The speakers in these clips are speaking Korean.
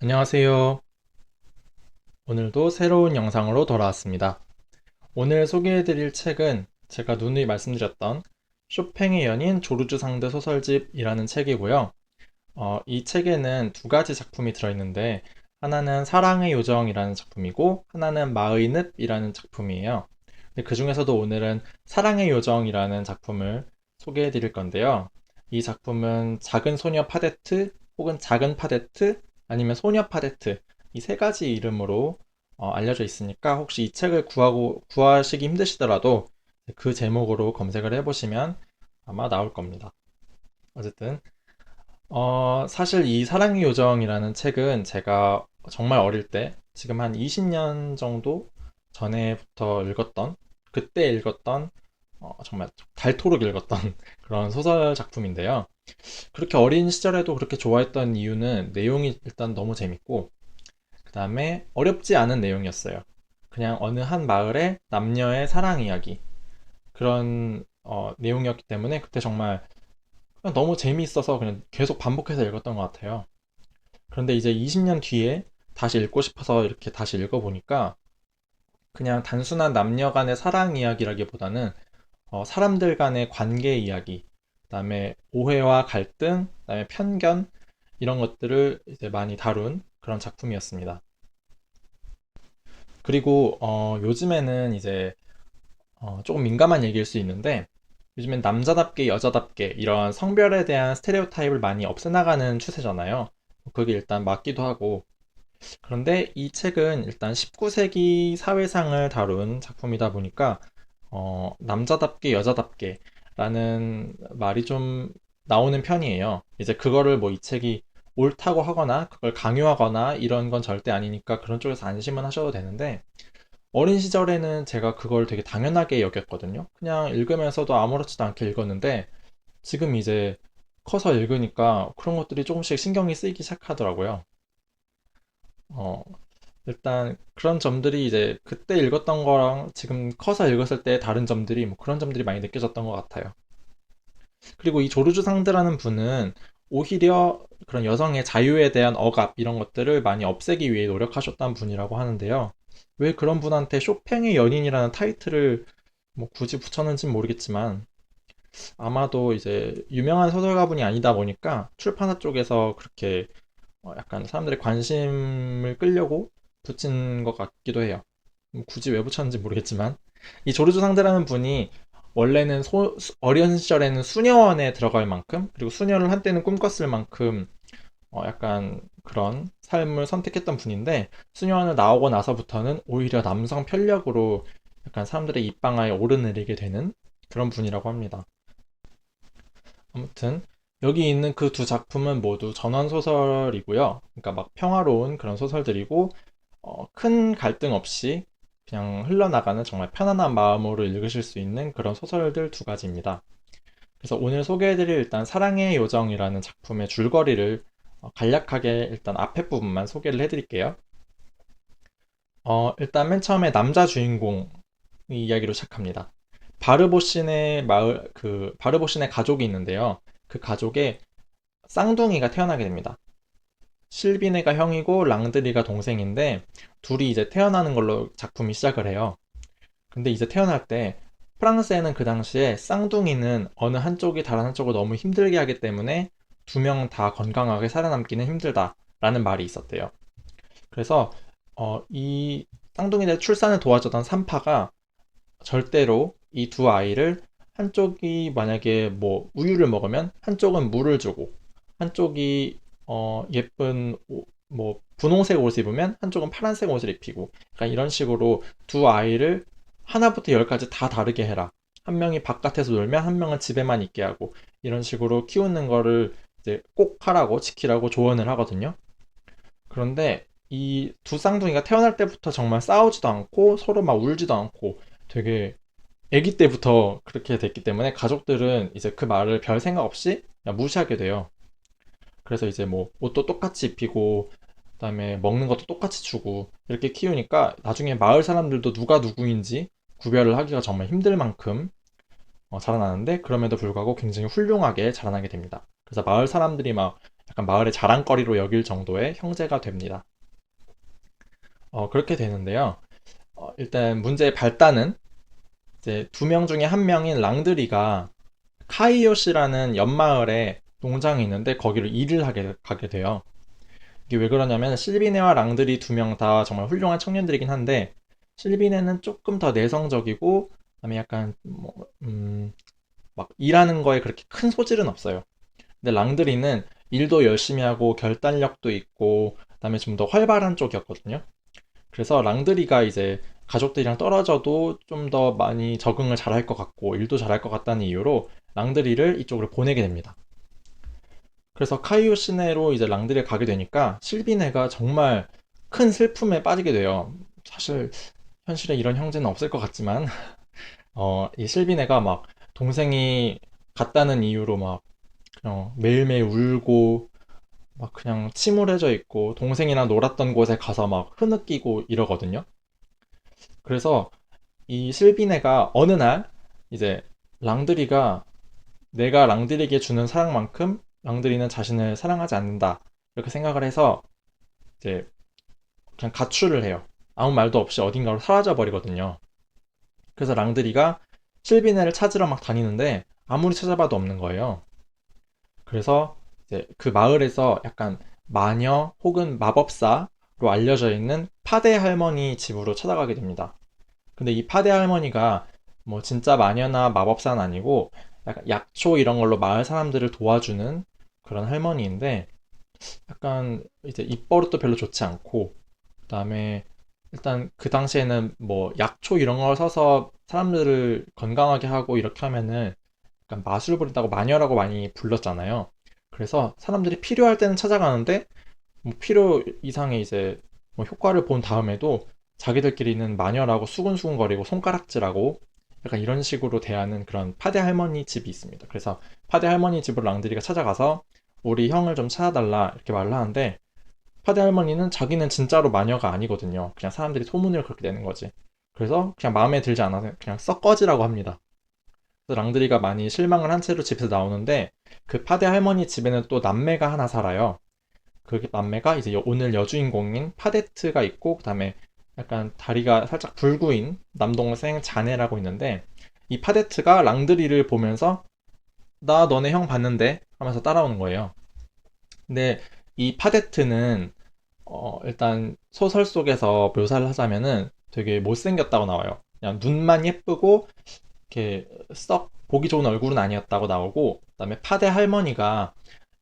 안녕하세요. 오늘도 새로운 영상으로 돌아왔습니다. 오늘 소개해드릴 책은 제가 누누이 말씀드렸던 쇼팽의 연인 조르주 상대 소설집이라는 책이고요. 어, 이 책에는 두 가지 작품이 들어있는데 하나는 사랑의 요정이라는 작품이고 하나는 마의 늪이라는 작품이에요. 그 중에서도 오늘은 사랑의 요정이라는 작품을 소개해 드릴 건데요. 이 작품은 작은 소녀 파데트 혹은 작은 파데트 아니면 소녀 파데트 이 세 가지 이름으로 어, 알려져 있으니까 혹시 이 책을 구하고 구하시기 힘드시더라도 그 제목으로 검색을 해보시면 아마 나올 겁니다. 어쨌든 어, 사실 이 사랑의 요정이라는 책은 제가 정말 어릴 때 지금 한 20년 정도 전에부터 읽었던 그때 읽었던 어, 정말 닳도록 읽었던 그런 소설 작품인데요. 그렇게 어린 시절에도 그렇게 좋아했던 이유는 내용이 일단 너무 재밌고, 그 다음에 어렵지 않은 내용이었어요. 그냥 어느 한 마을의 남녀의 사랑 이야기. 그런 어, 내용이었기 때문에 그때 정말 너무 재미있어서 그냥 계속 반복해서 읽었던 것 같아요. 그런데 이제 20년 뒤에 다시 읽고 싶어서 이렇게 다시 읽어보니까 그냥 단순한 남녀 간의 사랑 이야기라기보다는 어, 사람들 간의 관계 이야기, 그다음에 오해와 갈등, 그다음에 편견 이런 것들을 이제 많이 다룬 그런 작품이었습니다. 그리고 어, 요즘에는 이제 어, 조금 민감한 얘기일 수 있는데 요즘엔 남자답게 여자답게 이런 성별에 대한 스테레오타입을 많이 없애나가는 추세잖아요. 그게 일단 맞기도 하고 그런데 이 책은 일단 19세기 사회상을 다룬 작품이다 보니까 어, 남자답게 여자답게 라는 말이 좀 나오는 편이에요. 이제 그거를 뭐 이 책이 옳다고 하거나 그걸 강요하거나 이런 건 절대 아니니까 그런 쪽에서 안심은 하셔도 되는데 어린 시절에는 제가 그걸 되게 당연하게 여겼거든요. 그냥 읽으면서도 아무렇지도 않게 읽었는데 지금 이제 커서 읽으니까 그런 것들이 조금씩 신경이 쓰이기 시작하더라고요. 어, 일단 그런 점들이 이제 그때 읽었던 거랑 지금 커서 읽었을 때 다른 점들이 뭐 그런 점들이 많이 느껴졌던 것 같아요. 그리고 이 조르주 상드라는 분은 오히려 그런 여성의 자유에 대한 억압 이런 것들을 많이 없애기 위해 노력하셨던 분이라고 하는데요. 왜 그런 분한테 쇼팽의 연인이라는 타이틀을 뭐 굳이 붙였는지는 모르겠지만 아마도 이제 유명한 소설가분이 아니다 보니까 출판사 쪽에서 그렇게 어, 약간 사람들의 관심을 끌려고 붙인 것 같기도 해요. 뭐 굳이 왜 붙였는지 모르겠지만 이 조르주 상대라는 분이 원래는 소, 어린 시절에는 수녀원에 들어갈 만큼 그리고 수녀를 한때는 꿈꿨을 만큼 어, 약간 그런 삶을 선택했던 분인데 수녀원을 나오고 나서부터는 오히려 남성 편력으로 약간 사람들의 입방아에 오르내리게 되는 그런 분이라고 합니다. 아무튼 여기 있는 그 두 작품은 모두 전원 소설이고요. 그러니까 막 평화로운 그런 소설들이고 어, 큰 갈등 없이 그냥 흘러나가는 정말 편안한 마음으로 읽으실 수 있는 그런 소설들 두 가지입니다. 그래서 오늘 소개해드릴 일단 사랑의 요정이라는 작품의 줄거리를 어, 간략하게 일단 앞에 부분만 소개를 해드릴게요. 어, 일단 맨 처음에 남자 주인공 이야기로 시작합니다. 바르보신의 마을 그 바르보신의 가족이 있는데요. 그 가족에 쌍둥이가 태어나게 됩니다. 실비네가 형이고 랑드리가 동생인데 둘이 이제 태어나는 걸로 작품이 시작을 해요. 근데 이제 태어날 때 프랑스에는 그 당시에 쌍둥이는 어느 한쪽이 다른 한쪽을 너무 힘들게 하기 때문에 두 명 다 건강하게 살아남기는 힘들다라는 말이 있었대요. 그래서 어, 이 쌍둥이들 출산을 도와주던 산파가 절대로 이 두 아이를 한쪽이 만약에 뭐 우유를 먹으면 한쪽은 물을 주고 한쪽이 어, 예쁜 오- 뭐 분홍색 옷을 입으면 한쪽은 파란색 옷을 입히고 약간 이런 식으로 두 아이를 하나부터 열까지 다 다르게 해라. 한 명이 바깥에서 놀면 한 명은 집에만 있게 하고 이런 식으로 키우는 거를 이제 꼭 하라고 지키라고 조언을 하거든요. 그런데 이 두 쌍둥이가 태어날 때부터 정말 싸우지도 않고 서로 막 울지도 않고 되게 아기 때부터 그렇게 됐기 때문에 가족들은 이제 그 말을 별 생각 없이 무시하게 돼요. 그래서 이제 뭐 옷도 똑같이 입히고 그다음에 먹는 것도 똑같이 주고 이렇게 키우니까 나중에 마을 사람들도 누가 누구인지 구별을 하기가 정말 힘들 만큼 어, 자라나는데 그럼에도 불구하고 굉장히 훌륭하게 자라나게 됩니다. 그래서 마을 사람들이 막 약간 마을의 자랑거리로 여길 정도의 형제가 됩니다. 어, 그렇게 되는데요. 어, 일단 문제의 발단은 이제 두 명 중에 한 명인 랑드리가 카이오시라는 옆마을에 농장이 있는데 거기를 일을 하게 가게 돼요. 이게 왜 그러냐면 실비네와 랑드리 두명 다 정말 훌륭한 청년들이긴 한데 실비네는 조금 더 내성적이고 그다음에 약간 뭐, 음, 막 일하는 거에 그렇게 큰 소질은 없어요. 근데 랑드리는 일도 열심히 하고 결단력도 있고 그다음에 좀 더 활발한 쪽이었거든요. 그래서 랑드리가 이제 가족들이랑 떨어져도 좀 더 많이 적응을 잘할 것 같고 일도 잘할 것 같다는 이유로 랑드리를 이쪽으로 보내게 됩니다. 그래서 카이오 시내로 이제 랑드리에 가게 되니까 실비네가 정말 큰 슬픔에 빠지게 돼요. 사실 현실에 이런 형제는 없을 것 같지만 어, 이 실비네가 막 동생이 갔다는 이유로 막 그냥 매일매일 울고 막 그냥 침울해져 있고 동생이랑 놀았던 곳에 가서 막 흐느끼고 이러거든요. 그래서 이 실비네가 어느 날 이제 랑드리가 내가 랑드리에게 주는 사랑만큼 랑드리는 자신을 사랑하지 않는다. 이렇게 생각을 해서 이제 그냥 가출을 해요. 아무 말도 없이 어딘가로 사라져 버리거든요. 그래서 랑드리가 실비네를 찾으러 막 다니는데 아무리 찾아봐도 없는 거예요. 그래서 이제 그 마을에서 약간 마녀 혹은 마법사로 알려져 있는 파데 할머니 집으로 찾아가게 됩니다. 근데 이 파데 할머니가 뭐 진짜 마녀나 마법사는 아니고 약간 약초 이런 걸로 마을 사람들을 도와주는 그런 할머니인데 약간 이제 입버릇도 별로 좋지 않고 그다음에 일단 그 당시에는 뭐 약초 이런 걸 써서 사람들을 건강하게 하고 이렇게 하면은 약간 마술 부린다고 마녀라고 많이 불렀잖아요. 그래서 사람들이 필요할 때는 찾아가는데 뭐 필요 이상의 이제 뭐 효과를 본 다음에도 자기들끼리는 마녀라고 수근수근거리고 손가락질하고 약간 이런 식으로 대하는 그런 파대 할머니 집이 있습니다. 그래서 파대 할머니 집으로 랑드리가 찾아가서 우리 형을 좀 찾아달라 이렇게 말을 하는데 파대 할머니는 자기는 진짜로 마녀가 아니거든요. 그냥 사람들이 소문을 그렇게 내는 거지. 그래서 그냥 마음에 들지 않아서 그냥 썩 꺼지라고 합니다. 그래서 랑드리가 많이 실망을 한 채로 집에서 나오는데 그 파대 할머니 집에는 또 남매가 하나 살아요. 그 남매가 이제 오늘 여주인공인 파데트가 있고 그 다음에 약간 다리가 살짝 불구인 남동생 자네라고 있는데 이 파데트가 랑드리를 보면서 나 너네 형 봤는데 하면서 따라오는 거예요. 근데 이 파데트는 어, 일단 소설 속에서 묘사를 하자면은 되게 못생겼다고 나와요. 그냥 눈만 예쁘고 이렇게 썩 보기 좋은 얼굴은 아니었다고 나오고 그다음에 파데 할머니가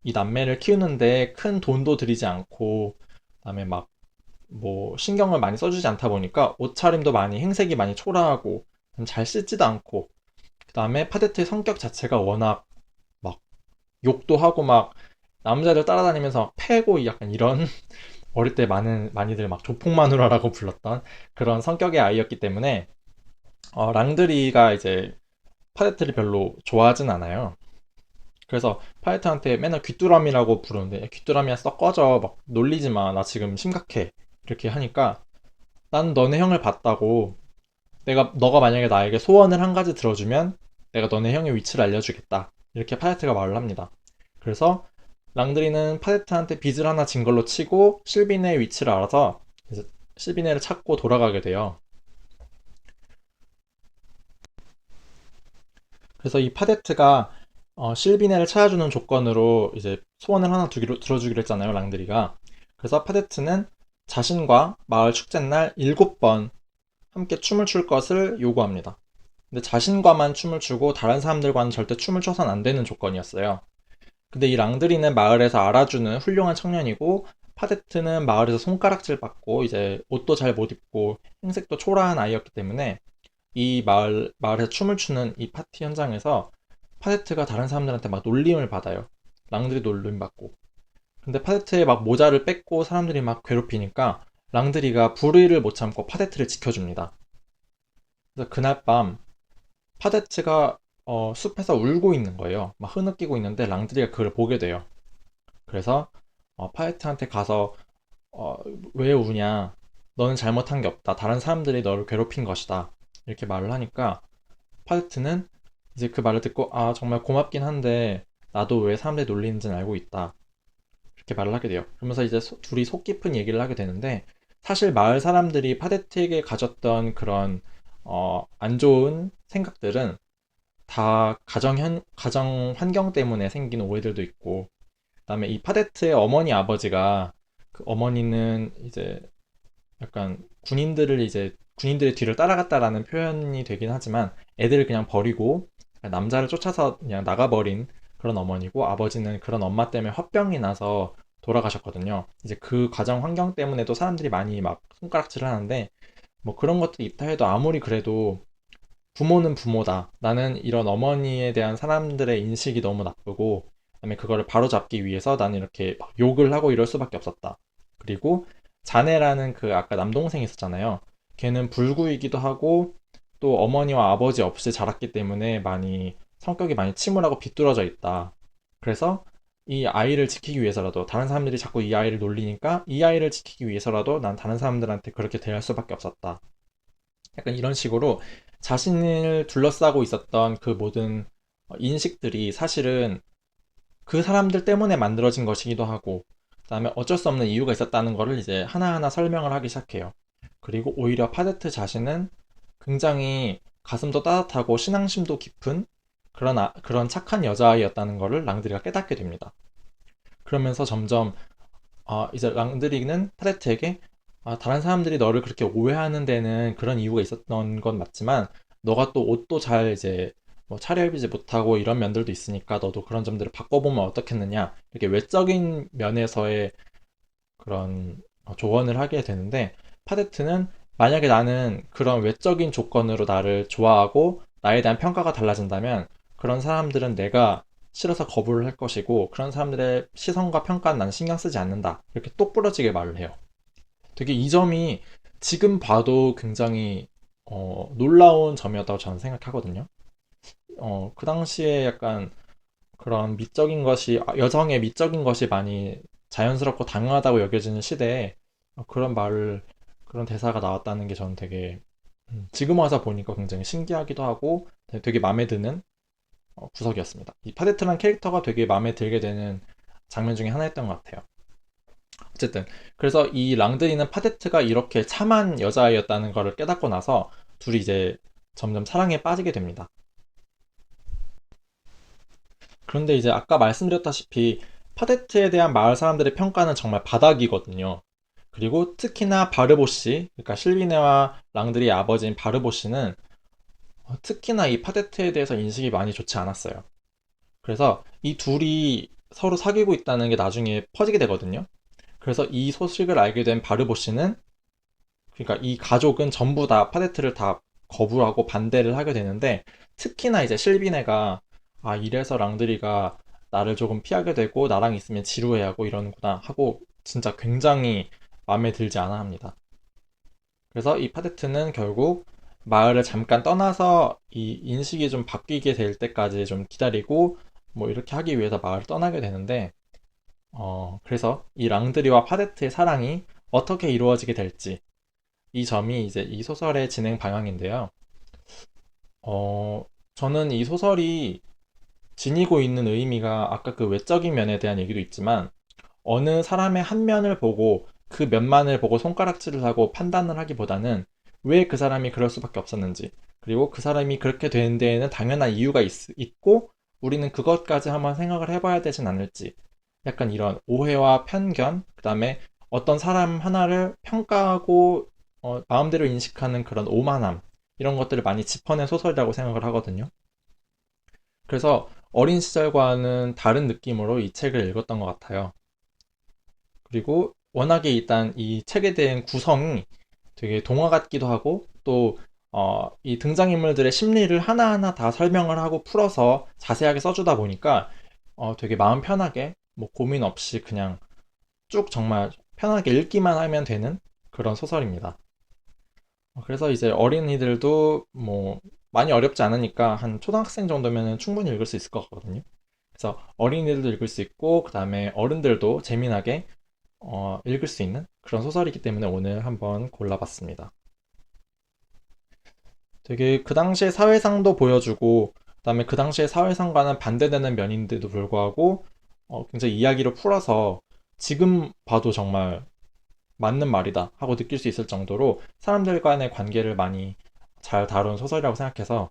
이 남매를 키우는데 큰 돈도 들이지 않고 그다음에 막 뭐 신경을 많이 써주지 않다 보니까 옷차림도 많이 행색이 많이 초라하고 잘 씻지도 않고 그 다음에 파데트의 성격 자체가 워낙 막 욕도 하고 막 남자들 따라다니면서 패고 약간 이런 어릴 때 많은 많이들 막 조폭마누라라고 불렀던 그런 성격의 아이였기 때문에 어, 랑드리가 이제 파데트를 별로 좋아하진 않아요. 그래서 파데트한테 맨날 귀뚜라미라고 부르는데 귀뚜라미야 썩 꺼져. 막 놀리지 마. 나 지금 심각해 이렇게 하니까 난 너네 형을 봤다고 내가 너가 만약에 나에게 소원을 한 가지 들어주면 내가 너네 형의 위치를 알려주겠다 이렇게 파데트가 말을 합니다. 그래서 랑드리는 파데트한테 빚을 하나 진 걸로 치고 실비네의 위치를 알아서 실비네를 찾고 돌아가게 돼요. 그래서 이 파데트가 어, 실비네를 찾아주는 조건으로 이제 소원을 하나 두기로, 들어주기로 했잖아요, 랑드리가. 그래서 파데트는 자신과 마을 축제날 일곱 번 함께 춤을 출 것을 요구합니다. 근데 자신과만 춤을 추고 다른 사람들과는 절대 춤을 춰선 안 되는 조건이었어요. 근데 이 랑드리는 마을에서 알아주는 훌륭한 청년이고 파데트는 마을에서 손가락질 받고 이제 옷도 잘 못 입고 행색도 초라한 아이였기 때문에 이 마을 마을에서 춤을 추는 이 파티 현장에서 파데트가 다른 사람들한테 막 놀림을 받아요. 랑드리 놀림 받고. 근데 파데트의 막 모자를 뺏고 사람들이 막 괴롭히니까 랑드리가 불의를 못 참고 파데트를 지켜줍니다. 그래서 그날 밤 파데트가 어, 숲에서 울고 있는 거예요. 막 흐느끼고 있는데 랑드리가 그걸 보게 돼요. 그래서 어, 파데트한테 가서 어, 왜 우냐? 너는 잘못한 게 없다. 다른 사람들이 너를 괴롭힌 것이다. 이렇게 말을 하니까 파데트는 이제 그 말을 듣고 아 정말 고맙긴 한데 나도 왜 사람들이 놀리는지는 알고 있다. 그렇게 말을 하게 돼요. 그러면서 이제 소- 둘이 속 깊은 얘기를 하게 되는데 사실 마을 사람들이 파데트에게 가졌던 그런 어, 안 좋은 생각들은 다 가정 현, 가정 환경 때문에 생긴 오해들도 있고 그다음에 이 파데트의 어머니 아버지가 그 어머니는 이제 약간 군인들을 이제 군인들의 뒤를 따라갔다라는 표현이 되긴 하지만 애들을 그냥 버리고 남자를 쫓아서 그냥 나가버린 그런 어머니고 아버지는 그런 엄마 때문에 화병이 나서 돌아가셨거든요. 이제 그 가정 환경 때문에도 사람들이 많이 막 손가락질을 하는데 뭐 그런 것들이 있다 해도 아무리 그래도 부모는 부모다. 나는 이런 어머니에 대한 사람들의 인식이 너무 나쁘고 그다음에 그거를 바로잡기 위해서 나는 이렇게 막 욕을 하고 이럴 수밖에 없었다. 그리고 자네라는 그 아까 남동생이 있었잖아요. 걔는 불구이기도 하고 또 어머니와 아버지 없이 자랐기 때문에 많이 성격이 많이 침울하고 비뚤어져 있다. 그래서 이 아이를 지키기 위해서라도 다른 사람들이 자꾸 이 아이를 놀리니까 이 아이를 지키기 위해서라도 난 다른 사람들한테 그렇게 대할 수밖에 없었다. 약간 이런 식으로 자신을 둘러싸고 있었던 그 모든 인식들이 사실은 그 사람들 때문에 만들어진 것이기도 하고, 그다음에 어쩔 수 없는 이유가 있었다는 거를 이제 하나하나 설명을 하기 시작해요. 그리고 오히려 파데트 자신은 굉장히 가슴도 따뜻하고 신앙심도 깊은 그런, 아- 그런 착한 여자아이였다는 거를 랑드리가 깨닫게 됩니다. 그러면서 점점 아, 이제 랑드리는 파데트에게 아, 다른 사람들이 너를 그렇게 오해하는 데는 그런 이유가 있었던 건 맞지만 너가 또 옷도 잘 이제 뭐 차려입지 못하고 이런 면들도 있으니까 너도 그런 점들을 바꿔보면 어떻겠느냐 이렇게 외적인 면에서의 그런 어, 조언을 하게 되는데 파데트는 만약에 나는 그런 외적인 조건으로 나를 좋아하고 나에 대한 평가가 달라진다면 그런 사람들은 내가 싫어서 거부를 할 것이고 그런 사람들의 시선과 평가는 난 신경 쓰지 않는다. 이렇게 똑부러지게 말을 해요. 되게 이 점이 지금 봐도 굉장히 어, 놀라운 점이었다고 저는 생각하거든요. 어, 그 당시에 약간 그런 미적인 것이, 아, 여성의 미적인 것이 많이 자연스럽고 당연하다고 여겨지는 시대에 어, 그런 말을, 그런 대사가 나왔다는 게 저는 되게, 음, 지금 와서 보니까 굉장히 신기하기도 하고 되게 마음에 드는 어, 구석이었습니다. 이 파데트란 캐릭터가 되게 마음에 들게 되는 장면 중에 하나였던 것 같아요. 어쨌든 그래서 이 랑드리는 파데트가 이렇게 참한 여자아이였다는 것을 깨닫고 나서 둘이 이제 점점 사랑에 빠지게 됩니다. 그런데 이제 아까 말씀드렸다시피 파데트에 대한 마을 사람들의 평가는 정말 바닥이거든요. 그리고 특히나 바르보 씨, 그러니까 실비네와 랑드리의 아버지인 바르보 씨는 어, 특히나 이 파데트에 대해서 인식이 많이 좋지 않았어요. 그래서 이 둘이 서로 사귀고 있다는 게 나중에 퍼지게 되거든요. 그래서 이 소식을 알게 된 바르보 씨는 그러니까 이 가족은 전부 다 파데트를 다 거부하고 반대를 하게 되는데 특히나 이제 실비네가 아 이래서 랑드리가 나를 조금 피하게 되고 나랑 있으면 지루해하고 이러는구나 하고 진짜 굉장히 마음에 들지 않아 합니다. 그래서 이 파데트는 결국 마을을 잠깐 떠나서 이 인식이 좀 바뀌게 될 때까지 좀 기다리고 뭐 이렇게 하기 위해서 마을을 떠나게 되는데 어 그래서 이 랑드리와 파데트의 사랑이 어떻게 이루어지게 될지 이 점이 이제 이 소설의 진행 방향인데요. 어 저는 이 소설이 지니고 있는 의미가 아까 그 외적인 면에 대한 얘기도 있지만 어느 사람의 한 면을 보고 그 면만을 보고 손가락질을 하고 판단을 하기보다는 왜 그 사람이 그럴 수밖에 없었는지 그리고 그 사람이 그렇게 된 데에는 당연한 이유가 있, 있고 우리는 그것까지 한번 생각을 해봐야 되진 않을지 약간 이런 오해와 편견 그 다음에 어떤 사람 하나를 평가하고 어, 마음대로 인식하는 그런 오만함 이런 것들을 많이 짚어낸 소설이라고 생각을 하거든요. 그래서 어린 시절과는 다른 느낌으로 이 책을 읽었던 것 같아요. 그리고 워낙에 일단 이 책에 대한 구성이 되게 동화 같기도 하고 또 어, 이 등장인물들의 심리를 하나하나 다 설명을 하고 풀어서 자세하게 써주다 보니까 어, 되게 마음 편하게 뭐 고민 없이 그냥 쭉 정말 편하게 읽기만 하면 되는 그런 소설입니다. 어, 그래서 이제 어린이들도 뭐 많이 어렵지 않으니까 한 초등학생 정도면 충분히 읽을 수 있을 것 같거든요. 그래서 어린이들도 읽을 수 있고 그 다음에 어른들도 재미나게 어, 읽을 수 있는 그런 소설이기 때문에 오늘 한번 골라봤습니다. 되게 그 당시의 사회상도 보여주고 그다음에 그 당시의 사회상과는 반대되는 면인데도 불구하고 어, 굉장히 이야기를 풀어서 지금 봐도 정말 맞는 말이다 하고 느낄 수 있을 정도로 사람들 간의 관계를 많이 잘 다룬 소설이라고 생각해서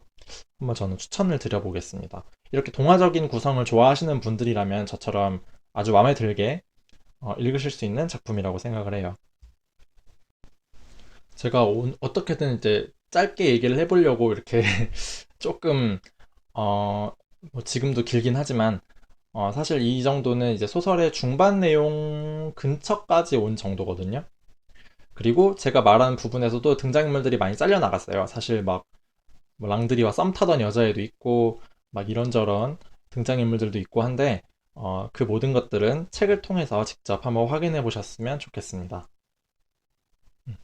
한번 저는 추천을 드려보겠습니다. 이렇게 동화적인 구성을 좋아하시는 분들이라면 저처럼 아주 마음에 들게 어, 읽으실 수 있는 작품이라고 생각을 해요. 제가 온- 어떻게든 이제 짧게 얘기를 해보려고 이렇게 조금 어, 뭐 지금도 길긴 하지만 어, 사실 이 정도는 이제 소설의 중반 내용 근처까지 온 정도거든요. 그리고 제가 말한 부분에서도 등장인물들이 많이 잘려 나갔어요. 사실 막 뭐 랑드리와 썸 타던 여자애도 있고 막 이런저런 등장인물들도 있고 한데 어, 그 모든 것들은 책을 통해서 직접 한번 확인해 보셨으면 좋겠습니다. 음.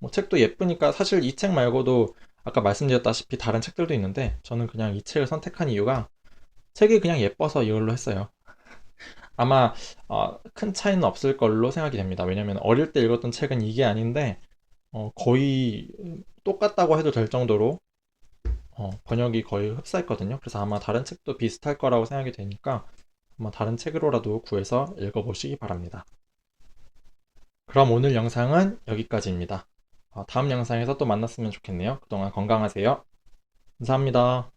뭐 책도 예쁘니까 사실 이 책 말고도 아까 말씀드렸다시피 다른 책들도 있는데 저는 그냥 이 책을 선택한 이유가 책이 그냥 예뻐서 이걸로 했어요. 아마 어, 큰 차이는 없을 걸로 생각이 됩니다. 왜냐면 어릴 때 읽었던 책은 이게 아닌데 어, 거의 똑같다고 해도 될 정도로 어, 번역이 거의 흡사했거든요. 그래서 아마 다른 책도 비슷할 거라고 생각이 되니까 아마 다른 책으로라도 구해서 읽어보시기 바랍니다. 그럼 오늘 영상은 여기까지입니다. 어, 다음 영상에서 또 만났으면 좋겠네요. 그동안 건강하세요. 감사합니다.